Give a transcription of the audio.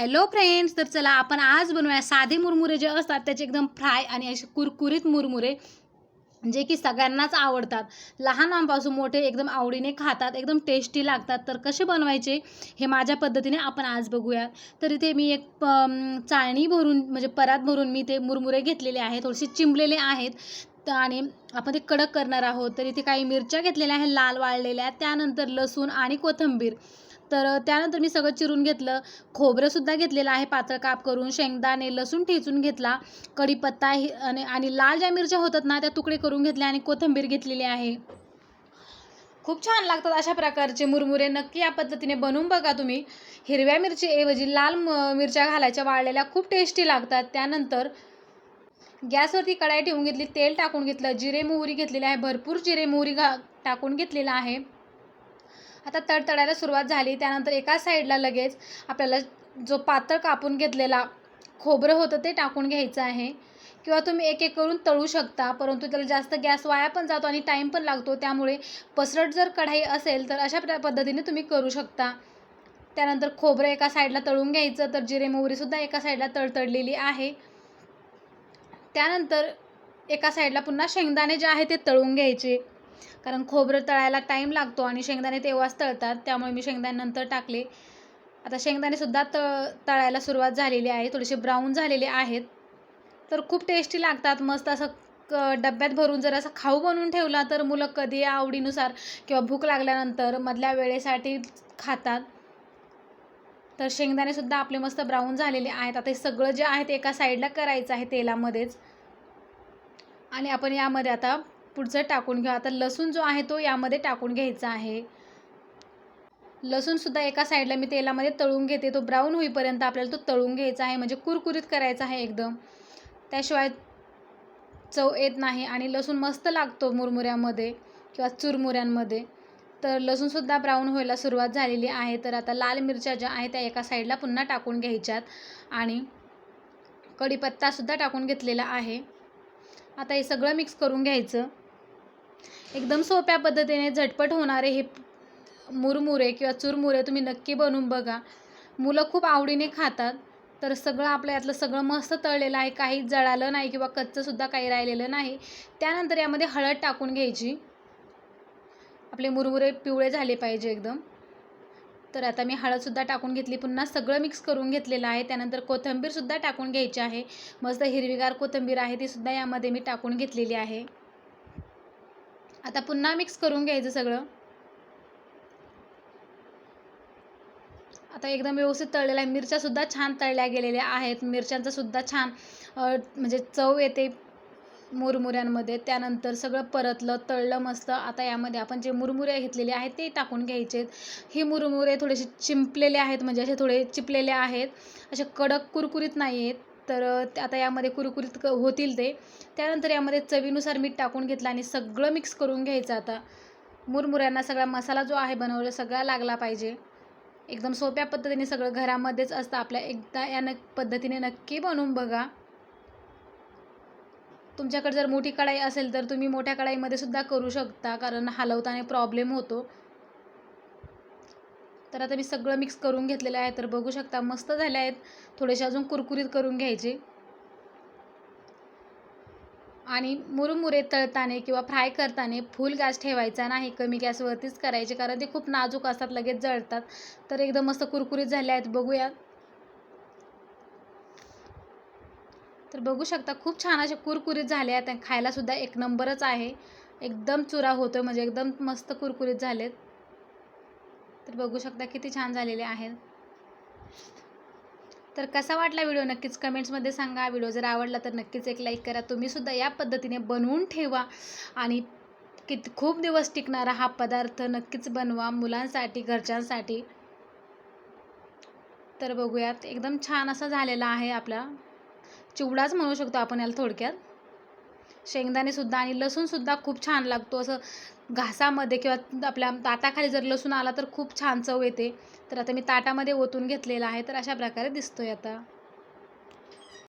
Hello friends तर चला आपण आज बनवूया साधे मुरमुरे जे असतात त्याचे एकदम फ्राय आणि असे कुरकुरीत मुरमुरे जे की सगळ्यांनाच आवडतात. लहानांपासून मोठे एकदम आवडीने खातात एकदम टेस्टी लागतात. तर कसे बनवायचे हे माझ्या पद्धतीने आपण आज बघूया तर इथे मी एक प चाळणी भरून म्हणजे परात भरून मी ते मुरमुरे घेतलेले आहेत थोडेसे चिंबलेले आहेत. तर आणि आपण ते कडक करणार आहोत. तर इथे काही मिरच्या घेतलेल्या आहेत लाल वाळलेल्या त्यानंतर लसूण आणि कोथिंबीर. तर त्यानंतर मी सगळं चिरून घेतलं. खोबरंसुद्धा घेतलेलं आहे पातळ काप करून शेंगदाणे लसूण ठेचून घेतला. कढीपत्ता हे आणि आणि लाल ज्या मिरच्या होतात ना त्या तुकडे करून घेतल्या आणि कोथिंबीर घेतलेली आहे. खूप छान लागतात अशा प्रकारचे मुरमुरे. नक्की या पद्धतीने बनवून बघा तुम्ही. हिरव्या मिरचीऐवजी लाल म मिरच्या घालायच्या. वाळलेल्या खूप टेस्टी लागतात. त्यानंतर गॅसवरती कढाई ठेवून घेतली. तेल टाकून घेतलं. जिरे मोहरी घेतलेली आहे. भरपूर जिरे मोहरी घा टाकून घेतलेलं आहे. आता तडतडायला सुरुवात झाली. त्यानंतर एका साईडला लगेच आपल्याला जो पातळ कापून घेतलेला खोबरं होतं ते टाकून घ्यायचं आहे. किंवा तुम्ही एक एक करून तळू शकता परंतु त्याला जास्त गॅस वाया पण जातो आणि टाईम पण लागतो. त्यामुळे पसरट जर कढाई असेल तर अशा पद्धतीने तुम्ही करू शकता. त्यानंतर खोबरं एका साईडला तळून घ्यायचं तर जिरे मोहरीसुद्धा एका साईडला तळतळलेली आहे. त्यानंतर एका साईडला पुन्हा शेंगदाणे जे आहे ते तळून घ्यायचे. कारण खोबरं तळायला टाईम लागतो आणि शेंगदाणे तेव्हाच तळतात. त्यामुळे मी शेंगदाण्यानंतर टाकले. आता शेंगदाणेसुद्धा तळ तळायला सुरुवात झालेली आहे. थोडेसे ब्राऊन झालेले आहेत. तर खूप टेस्टी लागतात. मस्त असं क डब्यात भरून जर असं खाऊ बनवून ठेवला तर मुलं कधी आवडीनुसार किंवा भूक लागल्यानंतर मधल्या वेळेसाठी खातात. तर शेंगदाणेसुद्धा आपले मस्त ब्राऊन झालेले आहेत. आता हे सगळं जे आहे ते एका साईडला करायचं आहे तेलामध्येच. आणि आपण यामध्ये आता पुढचं टाकून घ्या. आता लसूण जो आहे तो यामध्ये टाकून घ्यायचा आहे. लसूणसुद्धा एका साईडला मी तेलामध्ये तळून घेते. तो ब्राऊन होईपर्यंत आपल्याला तो तळून घ्यायचा आहे. म्हणजे कुरकुरीत करायचा आहे एकदम. त्याशिवाय चव येत नाही आणि लसूण मस्त लागतो मुरमुऱ्यामध्ये किंवा चुरमुऱ्यांमध्ये. तर लसूणसुद्धा ब्राऊन व्हायला सुरुवात झालेली आहे. तर आता लाल मिरच्या ज्या आहेत त्या एका साईडला पुन्हा टाकून घ्यायच्यात. आणि कढीपत्तासुद्धा टाकून घेतलेला आहे. आता हे सगळं मिक्स करून घ्यायचं. एकदम सोप्या पद्धतीने झटपट होणारे हे मुरमुरे किंवा चुरमुरे तुम्ही नक्की बनवून बघा. मुलं खूप आवडीने खातात तर सगळं आपलं यातलं सगळं मस्त तळलेलं आहे. काही जळालं नाही किंवा कच्चंसुद्धा काही राहिलेलं नाही. त्यानंतर यामध्ये हळद टाकून घ्यायची. आपले मुरमुरे पिवळे झाले पाहिजे एकदम. तर आता मी हळदसुद्धा टाकून घेतली. पुन्हा सगळं मिक्स करून घेतलेलं आहे. त्यानंतर कोथिंबीरसुद्धा टाकून घ्यायची आहे. मस्त हिरवीगार कोथिंबीर आहे तीसुद्धा यामध्ये मी टाकून घेतलेली आहे. आता पुन्हा मिक्स करून घ्यायचं सगळं. आता एकदम व्यवस्थित तळलेलं आहे. मिरच्यासुद्धा छान तळल्या गेलेल्या आहेत. मिरच्यांचासुद्धा छान म्हणजे चव येते मुरमुऱ्यांमध्ये. त्यानंतर सगळं परतलं तळलं मस्त. आता यामध्ये आपण जे मुरमुरे घेतलेले आहेत ते टाकून घ्यायचे हे मुरमुरे थोडेसे चिंपलेले आहेत म्हणजे असे थोडे चिपलेले आहेत. असे कडक कुरकुरीत नाही आहेत तर आता यामध्ये कुरकुरीत क होतील ते. त्यानंतर यामध्ये चवीनुसार मीठ टाकून घेतलं आणि सगळं मिक्स करून घ्यायचं आता. मुरमुऱ्यांना सगळा मसाला जो आहे बनवला सगळा लागला पाहिजे. एकदम सोप्या पद्धतीने सगळं घरामध्येच असतं. आपल्या एकदा या न पद्धतीने नक्की बनवून बघा. तुमच्याकडे जर मोठी कढाई असेल तर तुम्ही मोठ्या कढाईमध्ये सुद्धा करू शकता. कारण हलवताना प्रॉब्लेम होतो. तर आता मी सगळं मिक्स करून घेतलेलं आहे. तर बघू शकता मस्त झाले आहेत. थोडेसे अजून कुरकुरीत करून घ्यायचे. आणि मुरमुरे तळताना किंवा फ्राय करताना फुल गॅस ठेवायचा नाही. कमी गॅसवरतीच करायचे कारण ते खूप नाजूक असतात लगेच जळतात. तर एकदम मस्त कुरकुरीत झाले आहेत. बघूया. तर बघू शकता खूप छान असे कुरकुरीत झाले आहेत. खायलासुद्धा एक नंबरच आहे. एकदम चुरा होतो म्हणजे एकदम मस्त कुरकुरीत झालेत. तर बघू शकता किती छान झालेले आहेत. तर कसा वाटला व्हिडिओ? नक्कीच कमेंट्समध्ये सांगा. व्हिडिओ जर आवडला तर नक्कीच एक लाईक करा. तुम्हीसुद्धा या पद्धतीने बनवून ठेवा आणि कित खूप दिवस टिकणारा हा पदार्थ नक्कीच बनवा मुलांसाठी घरच्यांसाठी. तर बघूयात. एकदम छान असा झालेला आहे आपला. चिवडाच म्हणू शकतो आपण याला थोडक्यात. शेंगदाणेसुद्धा आणि लसूणसुद्धा खूप छान लागतो. असं घासामध्ये किंवा आपल्या ताटाखाली जर लसूण आला तर खूप छान चव येते. तर आता मी ताटामध्ये ओतून घेतलेला आहे. तर अशा प्रकारे दिसतोय आता.